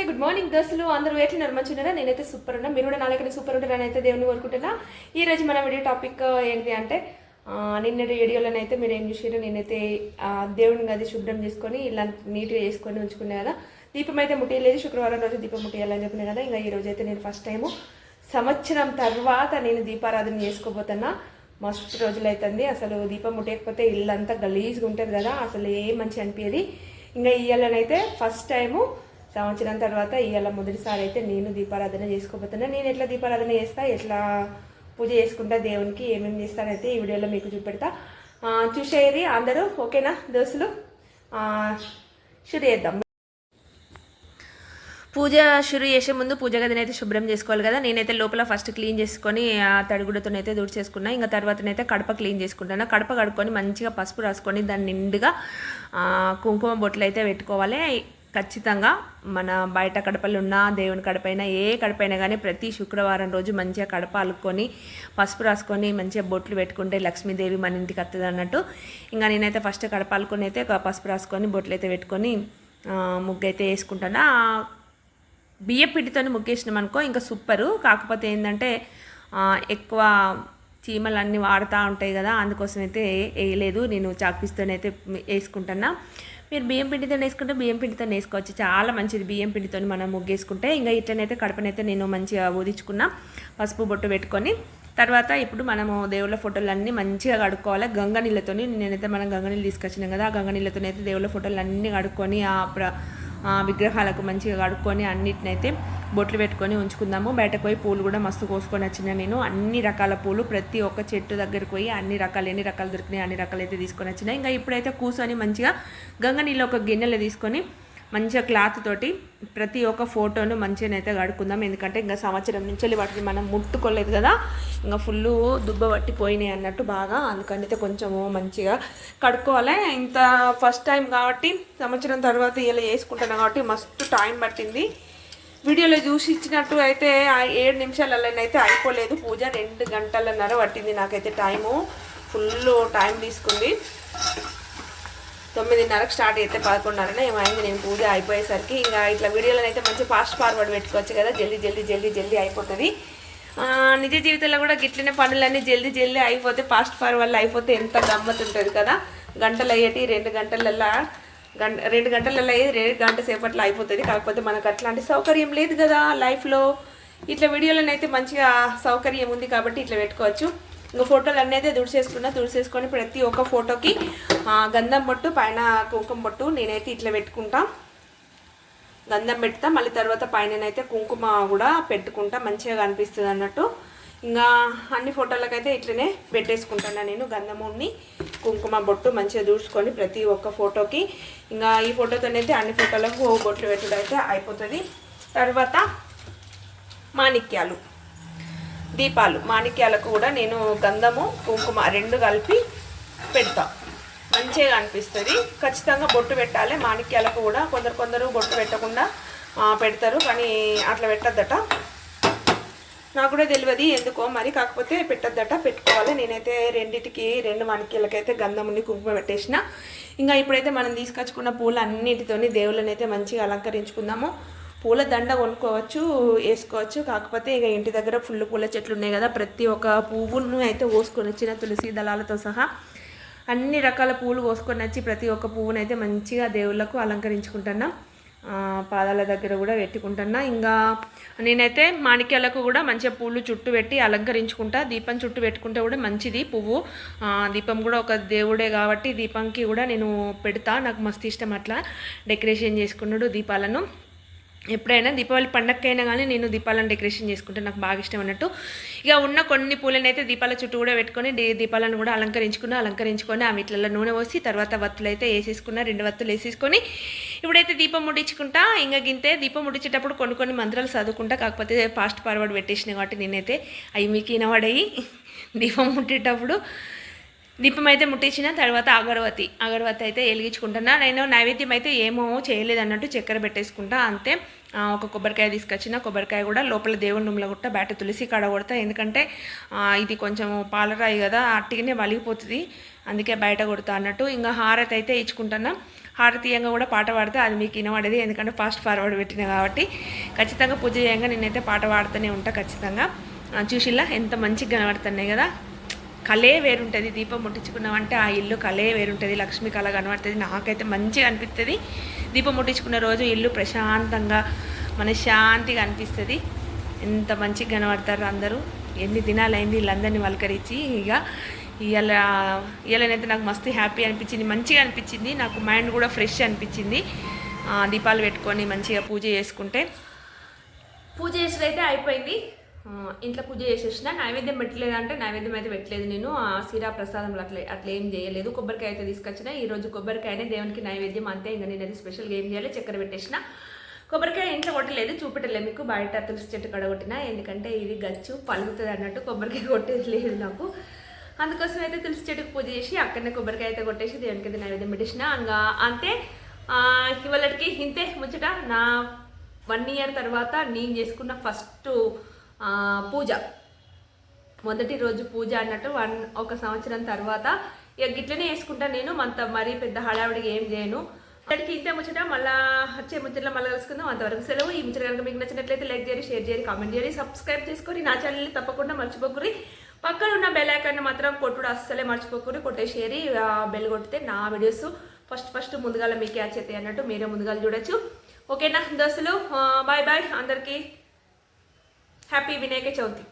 నమస్తే good morning దోస్తులు అందరూ ఎట్లున్నారు? మంచిగా నేనైతే సూపర్ ఉన్నా. మీరు కూడా నాలుగు సూపర్ ఉంటారని అయితే దేవుని కోరుకుంటున్నా. ఈ రోజు మన వీడియో టాపిక్ ఏంటి అంటే నిన్న నిన్నటి వీడియోలోనైతే మీరు ఏం చూసారు నేనైతే దేవుని గది శుభ్రం చేసుకొని ఇలా నీట్గా చేసుకొని ఉంచుకునే కదా. దీపం అయితే ముట్టేయలేదు. శుక్రవారం రోజు దీపం ముట్టేయాలని చెప్పిన కదా. ఇంకా ఈ రోజు అయితే నేను ఫస్ట్ టైము సంవత్సరం తర్వాత నేను దీపారాధన చేసుకోబోతున్నా. మస్తు రోజులు అవుతుంది అసలు దీపం ముట్టేయకపోతే ఇల్లంతా గలీజ్గా ఉంటుంది కదా. అసలు ఏ మంచి అనిపించేది ఇంకా ఇయ్యాలనైతే ఫస్ట్ టైము సంవత్సరం తర్వాత ఇవాళ మొదటిసారి అయితే నేను దీపారాధన చేసుకోబోతున్నా. నేను ఎట్లా దీపారాధన చేస్తా ఎట్లా పూజ చేసుకుంటా దేవునికి ఏమేమి చేస్తానైతే ఈ వీడియోలో మీకు చూపెడతా. చూసేది అందరూ ఓకేనా? దోస్తులు? షురు చేద్దాం. పూజ షురు చేసే ముందు పూజ గదిని అయితే శుభ్రం చేసుకోవాలి కదా. నేనైతే లోపల ఫస్ట్ క్లీన్ చేసుకొని ఆ తడిగుడతోనైతే దూడి చేసుకున్నా ఇంకా తర్వాతనైతే కడప క్లీన్ చేసుకుంటాను. కడప కడుక్కొని మంచిగా పసుపు రాసుకొని దాన్ని నిండుగా కుంకుమ బొట్లు అయితే పెట్టుకోవాలి. ఖచ్చితంగా మన బయట కడపలు ఉన్న దేవుని కడపైనా ఏ కడపైనా కానీ ప్రతి శుక్రవారం రోజు మంచిగా కడప అలుక్కొని పసుపు రాసుకొని మంచిగా బొట్లు పెట్టుకుంటే లక్ష్మీదేవి మన ఇంటికి వస్తుంది అన్నట్టు. ఇంకా నేనైతే ఫస్ట్ కడప అలుకొని అయితే ఒక పసుపు రాసుకొని బొట్లు అయితే పెట్టుకొని ముగ్గు అయితే వేసుకుంటాను. బియ్య పిండితో ముగ్గేసినాం అనుకో ఇంకా సూపరు. కాకపోతే ఏంటంటే ఎక్కువ చీమలు అన్నీ వాడుతూ ఉంటాయి కదా అందుకోసం అయితే వేయలేదు. నేను చాక్పీస్తోనైతే వేసుకుంటున్నా. మీరు బియ్యం పిండితో వేసుకుంటే బియ్యం పిండితో వేసుకోవచ్చు. చాలా మంచిది బియ్యం పిండితో మనం ముగ్గేసుకుంటే. ఇంకా ఇట్లనైతే కడపనైతే నేను మంచిగా ఊదించుకున్నా పసుపు బొట్టు పెట్టుకొని. తర్వాత ఇప్పుడు మనము దేవుళ్ళ ఫోటోలు అన్నీ మంచిగా కడుక్కోవాలి. గంగ నీళ్ళతో నేనైతే మనం గంగ నీళ్ళు తీసుకొచ్చినాం కదా ఆ గంగ నీళ్ళతోనైతే దేవుళ్ళ ఫోటోలు అన్నీ కడుక్కొని ఆ ప్ర ఆ విగ్రహాలకు మంచిగా కడుక్కొని అన్నిటినైతే బొట్లు పెట్టుకొని ఉంచుకుందాము. బయటకు పోయి పూలు కూడా మస్తు కోసుకొని వచ్చిన నేను. అన్ని రకాల పూలు ప్రతి ఒక్క చెట్టు దగ్గరికి పోయి అన్ని రకాలు ఎన్ని రకాలు దొరికినాయి అన్ని రకాలు అయితే తీసుకొని వచ్చినాయి ఇంకా ఇప్పుడైతే కూర్చొని మంచిగా గంగ నీళ్ళు ఒక గిన్నెలో తీసుకొని మంచిగా క్లాత్ తోటి ప్రతి ఒక్క ఫోటోను మంచిగా అయితే కడుక్కుందాం. ఎందుకంటే ఇంకా సంవత్సరం నుంచి వాటిని మనం ముట్టుకోలేదు కదా. ఇంకా ఫుల్ దుబ్బ పట్టిపోయినాయి అన్నట్టు బాగా. అందుకని అయితే కొంచెము మంచిగా కడుక్కోవాలి. ఇంత ఫస్ట్ టైం కాబట్టి సంవత్సరం తర్వాత ఇలా వేసుకుంటాను కాబట్టి మస్తు టైం పట్టింది. వీడియోలో చూసి ఇచ్చినట్టు అయితే ఏడు నిమిషాలలోనైతే అయిపోలేదు. పూజ రెండు గంటలన్నర పట్టింది నాకైతే టైము ఫుల్ టైం తీసుకుంది. తొమ్మిదిన్నరకు స్టార్ట్ అయితే పదకొండున్నరనే ఏమైంది నేను పూజ అయిపోయేసరికి ఇంకా ఇట్లా వీడియోలో అయితే మంచి ఫాస్ట్ ఫార్వర్డ్ పెట్టుకోవచ్చు కదా. జల్దీ జల్దీ జల్దీ జల్దీ అయిపోతుంది. నిజ జీవితంలో కూడా గిట్లనే పనులన్నీ జల్దీ జల్దీ అయిపోతే ఫాస్ట్ ఫార్వర్డ్ అయిపోతే ఎంత గమ్మత్ ఉంటుంది కదా. గంటలు అయ్యేటి రెండు గంటలల్లా గంట రెండు గంటలలో అయ్యేది రెండు గంట సేపట్లో అయిపోతుంది. కాకపోతే మనకు అట్లాంటి సౌకర్యం లేదు కదా లైఫ్లో. ఇట్లా వీడియోలోనైతే మంచిగా సౌకర్యం ఉంది కాబట్టి ఇట్లా పెట్టుకోవచ్చు. ఇంకా ఫోటోలు అన్నీ అయితే తుడిచేసుకున్నా తుడిచేసుకొని ప్రతి ఒక్క ఫోటోకి గంధం బొట్టు పైన కుంకుమ బొట్టు నేనైతే ఇట్లా పెట్టుకుంటా. గంధం పెడతా మళ్ళీ తర్వాత పైననైతే కుంకుమ కూడా పెట్టుకుంటా మంచిగా కనిపిస్తుంది అన్నట్టు. ఇంకా అన్ని ఫోటోలకైతే ఇట్లనే పెట్టేసుకుంటాను నేను గంధముని కుంకుమ బొట్టు మంచిగా దూసుకొని ప్రతి ఒక్క ఫోటోకి. ఇంకా ఈ ఫోటోతోనైతే అన్ని ఫోటోలకు బొట్లు పెట్టడం అయితే అయిపోతుంది. తర్వాత మాణిక్యాలు. దీపాలు మాణిక్యాలకు కూడా నేను గంధము కుంకుమ రెండు కలిపి పెడతా. మంచిగా అనిపిస్తుంది. ఖచ్చితంగా బొట్టు పెట్టాలి. మాణిక్యాలకు కూడా కొందరు కొందరు బొట్టు పెట్టకుండా పెడతారు. కానీ అట్లా పెట్టద్దట. నాకు కూడా తెలియదు ఎందుకో మరి. కాకపోతే పెట్టద్దట. పెట్టుకోవాలి. నేనైతే రెండిటికి రెండు మాణిక్యాలకైతే గంధముని కుంకుమ పెట్టేసిన. ఇంకా ఇప్పుడైతే మనం తీసుకొచ్చుకున్న పూలు అన్నిటితోని దేవుళ్ళని అయితే మంచిగా అలంకరించుకుందాము. పూల దండ కొనుక్కోవచ్చు వేసుకోవచ్చు. కాకపోతే ఇక ఇంటి దగ్గర ఫుల్ పూల చెట్లు ఉన్నాయి కదా ప్రతి ఒక్క పువ్వును అయితే కోసుకొని వచ్చిన తులసి దళాలతో సహా అన్ని రకాల పూలు కోసుకొని వచ్చి ప్రతి ఒక్క పువ్వును అయితే మంచిగా దేవుళ్ళకు అలంకరించుకుంటున్నా. పాదాల దగ్గర కూడా పెట్టుకుంటున్నా. ఇంకా నేనైతే మాణిక్యాలకు కూడా మంచిగా పూలు చుట్టూ పెట్టి అలంకరించుకుంటా. దీపం చుట్టూ పెట్టుకుంటే కూడా మంచిది పువ్వు. దీపం కూడా ఒక దేవుడే కాబట్టి దీపంకి కూడా నేను పెడతా. నాకు మస్తు ఇష్టం అట్లా డెకరేషన్ చేసుకున్నాడు దీపాలను. ఎప్పుడైనా దీపావళి పండగకైనా కానీ నేను దీపాలను డెకరేషన్ చేసుకుంటే నాకు బాగా ఇష్టం అన్నట్టు. ఇక ఉన్న కొన్ని పూలను అయితే దీపాల చుట్టూ కూడా పెట్టుకొని దీపాలను కూడా అలంకరించుకున్నా అలంకరించుకొని ఆ వీటిలలో నూనె పోసి తర్వాత వత్తులు అయితే వేసేసుకున్నా రెండు వత్తులు వేసేసుకొని ఇప్పుడైతే దీపం ముట్టించుకుంటా. ఇంకా గింతే దీపం ముట్టించేటప్పుడు కొన్ని కొన్ని మంత్రాలు చదువుకుంటా. కాకపోతే ఫాస్ట్ ఫార్వర్డ్ పెట్టేసిన కాబట్టి నేనైతే అవి మీకు వినవాడయి దీపం ముట్టేటప్పుడు దీపం అయితే ముట్టించిన తర్వాత అగరవతి అగరవతి అయితే వెలిగించుకుంటున్నా. నేను నైవేద్యం అయితే ఏమో చేయలేదు అన్నట్టు చక్కెర పెట్టేసుకుంటా అంతే. ఒక కొబ్బరికాయ తీసుకొచ్చిన కొబ్బరికాయ కూడా లోపల దేవుని రూమ్లో కొట్ట బయట తులసి కాడ కొడతా. ఎందుకంటే ఇది కొంచెం పాలరాయి కదా అట్టిగానే వలిగిపోతుంది. అందుకే బయట కొడతా అన్నట్టు. ఇంకా హారతి అయితే ఇచ్చుకుంటున్నా. హారతీయంగా కూడా పాట పాడితే అది మీకు వినబడేది. ఎందుకంటే ఫాస్ట్ ఫార్వర్డ్ పెట్టిన కాబట్టి. ఖచ్చితంగా పూజ చేయంగా నేనైతే పాట పాడుతూనే ఉంటా ఖచ్చితంగా. చూసిలా చూసిల్లా? ఎంత మంచిగా కనబడుతున్నాయి కదా. కళే వేరుంటుంది దీపం ముట్టించుకున్నామంటే ఆ ఇల్లు కలే వేరుంటుంది లక్ష్మి కళ కనబడుతుంది. నాకైతే మంచిగా అనిపిస్తుంది. దీపం ముట్టించుకున్న రోజు ఇల్లు ప్రశాంతంగా మనశ్శాంతిగా అనిపిస్తుంది. ఎంత మంచిగా కనబడతారు అందరూ. ఎన్ని దినాలైంది వీళ్ళందరినీ వలకరించి ఇక ఇవాళ ఇవాళనైతే నాకు మస్తు హ్యాపీ అనిపించింది మంచిగా అనిపించింది. నాకు మైండ్ కూడా ఫ్రెష్ అనిపించింది. దీపాలు పెట్టుకొని మంచిగా పూజ చేసుకుంటే. పూజ చేసుడు అయితే అయిపోయింది. ఇంట్లో పూజ చేసేసిన నైవేద్యం పెట్టలేదు అంటే నైవేద్యం అయితే పెట్టలేదు నేను. ఆ సిరా ప్రసాదంలో అట్లా అట్లా ఏం చేయలేదు. కొబ్బరికాయ అయితే తీసుకొచ్చిన ఈరోజు కొబ్బరికాయనే దేవునికి నైవేద్యం అంతే. ఇంకా నేను అది స్పెషల్గా ఏం చేయాలి? చక్కెర పెట్టేసిన. కొబ్బరికాయ ఇంట్లో కొట్టలేదు చూపెట్టలేదు. మీకు బయట తులసి చెట్టు కడగొట్టిన ఎందుకంటే ఇది గచ్చు పలుగుతుంది అన్నట్టు కొబ్బరికాయ కొట్టేది లేదు నాకు. అందుకోసం అయితే తులసి చెట్టుకు పూజ చేసి అక్కడనే కొబ్బరికాయ అయితే కొట్టేసి దేవునికి అయితే నైవేద్యం పెట్టేసిన. ఇంకా అంతే. ఇవాళకి ఇంతే ముచ్చట. నా వన్ ఇయర్ తర్వాత నేను చేసుకున్న ఫస్ట్ పూజ. మొదటి రోజు పూజ అన్నట్టు వన్ ఒక సంవత్సరం తర్వాత ఇక గిట్లనే వేసుకుంటాను నేను. అంత మరీ పెద్ద హడావిడిగా ఏం చేయను. ఇక్కడికి ఇంతే ముచ్చట మళ్ళా వచ్చే ముచ్చట్లో మళ్ళీ కలుసుకుందాం. అంతవరకు సెలవు. ఈ ముచ్చట కనుక మీకు నచ్చినట్లయితే లైక్ చేయండి షేర్ చేయండి కామెంట్ చేయండి సబ్స్క్రైబ్ చేసుకొని నా ఛానల్ని తప్పకుండా మర్చిపోకూరి పక్కన ఉన్న బెల్ ఐకాన్ని మాత్రం కొట్టుడు అస్సలే మర్చిపోకూరి కొట్టేసేరి బెల్ కొట్టితే నా వీడియోస్ ఫస్ట్ ఫస్ట్ ముందుగాల మీకు క్యాచ్ అవుతాయి అన్నట్టు మీరే ముందుగాల చూడొచ్చు. ఓకేనా దోస్తులు? బాయ్ బాయ్ అందరికీ. హ్యాపీ వినాయక చవితి